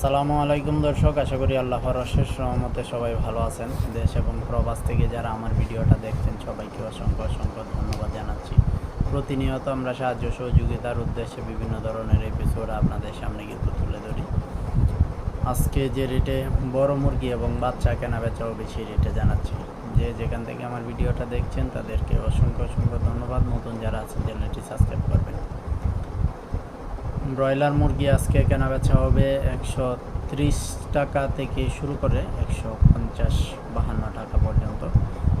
আসসালামু আলাইকুম দর্শক, আশা করি আল্লাহর অশেষ রহমতে সবাই ভালো আছেন। দেশ এবং প্রবাস থেকে যারা আমার ভিডিওটা দেখছেন, সবাইকে অসংখ্য অসংখ্য ধন্যবাদ জানাচ্ছি। প্রতিনিয়ত আমরা সাহায্য, সহযোগিতার উদ্দেশ্যে বিভিন্ন ধরনের এপিসোড আপনাদের সামনে কিন্তু তুলে ধরি। আজকে যে রেটে বড় মুরগি এবং বাচ্চা কেনা বেচাও বেশি রেটে জানাচ্ছি। যে যেখান থেকে আমার ভিডিওটা দেখছেন, তাদেরকে অসংখ্য অসংখ্য ধন্যবাদ। নতুন যারা আছেন, চ্যানেলটি সাবস্ক্রাইব করবেন। ব্রয়লার মুরগি আজকে কেনা বেচা হবে একশো ত্রিশ টাকা থেকে শুরু করে একশো পঞ্চাশ বাহান্ন টাকা পর্যন্ত।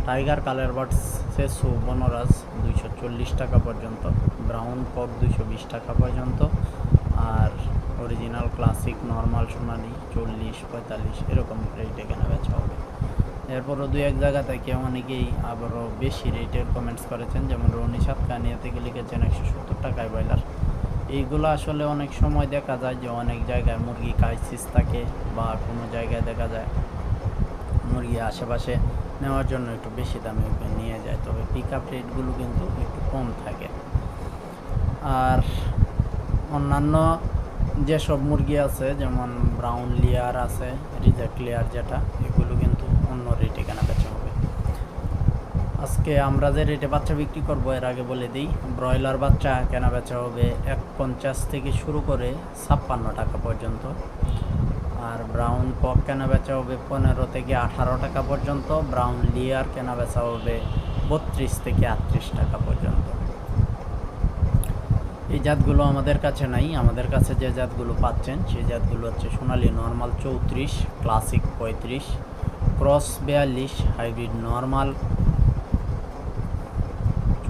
টাইগার, কালার বার্ডস সেসু, বনরাজ দুইশো চল্লিশ টাকা পর্যন্ত, ব্রাউন পক দুইশো বিশ টাকা পর্যন্ত, আর অরিজিনাল ক্লাসিক নর্মাল সোনালি চল্লিশ পঁয়তাল্লিশ এরকম রেটে কেনা বেচা হবে। এরপরও দু এক জায়গা থেকে অনেকেই আবারও বেশি রেটের কমেন্টস করেছেন, যেমন রনি সাতকানিয়া থেকে লিখেছেন একশো সত্তর টাকায় ব্রয়লার। এইগুলো আসলে অনেক সময় দেখা যায় যে অনেক জায়গায় মুরগি ক্রাইসিস থাকে বা কোনো জায়গায় দেখা যায় মুরগি আশেপাশে নেওয়ার জন্য একটু বেশি দামে নিয়ে যায়। তবে পিক আপ রেটগুলো কিন্তু একটু কম থাকে। আর অন্যান্য যেসব মুরগি আছে, যেমন ব্রাউন লেয়ার আছে, রিজেক্ট লেয়ার যেটা, এগুলো কিন্তু অন্য রেটে কেনা বেচা হবে। আজকে আমরা যে রেটে বাচ্চা বিক্রি করব, এর আগে বলে দিই, ব্রয়লার বাচ্চা কেনা বেচা হবে এক পঞ্চাশ থেকে শুরু করে ছাপ্পান্ন টাকা পর্যন্ত। আর ব্রাউন পক কেনা বেচা হবে পনেরো থেকে আঠারো টাকা পর্যন্ত। ব্রাউন লিয়ার কেনা বেচা হবে বত্রিশ থেকে আটত্রিশ টাকা পর্যন্ত। এই জাতগুলো আমাদের কাছে নাই। আমাদের কাছে যে জাতগুলো পাচ্ছেন, সেই জাতগুলো হচ্ছে সোনালি নর্মাল চৌত্রিশ, ক্লাসিক পঁয়ত্রিশ, ক্রস বিয়াল্লিশ, হাইব্রিড নর্মাল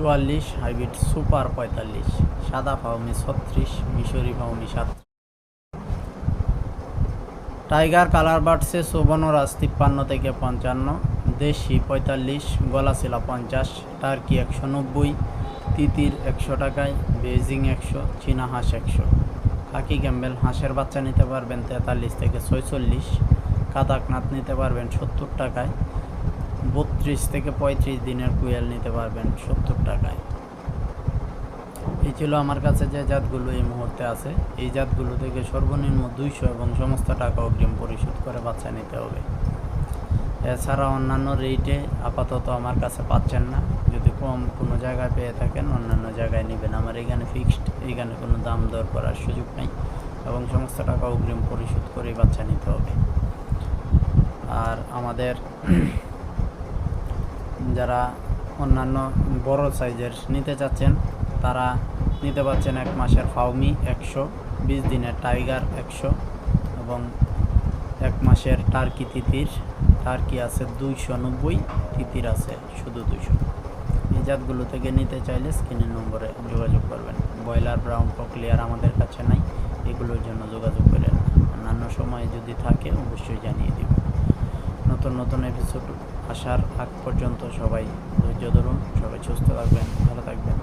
চুয়াল্লিশ, হাইব্রিড সুপার পঁয়তাল্লিশ, সাদা ফাউমি ছত্রিশ, মিশরি ফাউমি সাত টাইগার কালার বাড়ছে সুবর্ণরাজ তিপ্পান্ন থেকে পঞ্চান্ন, দেশি পঁয়তাল্লিশ, গলাশিলা পঞ্চাশ, টার্কি একশো নব্বই, তিতির একশো টাকায় বেজিং একশো, চীনা হাঁস একশো। খাকি ক্যাম্বেল হাঁসের বাচ্চা নিতে পারবেন তেতাল্লিশ থেকে ছয়চল্লিশ কাদাকনাথ নিতে পারবেন সত্তর টাকায় বত্রিশ থেকে পঁয়ত্রিশ দিনের কুয়েল নিতে পারবেন সত্তর টাকায়। এই ছিল আমার কাছে যে জাতগুলো এই মুহূর্তে আছে। এই জাতগুলো থেকে সর্বনিম্ন দুইশো এবং সমস্ত টাকা অগ্রিম পরিশোধ করে বাচ্চা নিতে হবে। এছাড়া অন্যান্য রেটে আপাতত আমার কাছে পাচ্ছেন না। যদি কম কোনো জায়গায় পেয়ে থাকেন, অন্যান্য জায়গায় নেবেন। আমার এখানে ফিক্সড এখানে কোনো দাম দর করার সুযোগ নেই এবং সমস্ত টাকা অগ্রিম পরিশোধ করেই বাচ্চা নিতে হবে। আর আমাদের যারা অন্যান্য বড় সাইজের নিতে চাচ্ছেন, তারা নিতে পারছেন এক মাসের ফাউমি একশো, বিশ দিনের টাইগার একশো এবং এক মাসের টার্কি তিতির। টার্কি আছে দুইশো নব্বই, তিতির আছে শুধু দুইশো। এই জাতগুলো থেকে নিতে চাইলে স্ক্রিনের নম্বরে যোগাযোগ করবেন। ব্রয়লার, ব্রাউন ককলিয়ার আমাদের কাছে নাই, এগুলোর জন্য যোগাযোগ করেন। অন্যান্য সময়ে যদি থাকে, অবশ্যই জানিয়ে নতুন নতুন এপিসোড আসার আগ পর্যন্ত সবাই ধৈর্য ধরুন সবাই সুস্থ থাকবেন ভালো থাকবেন।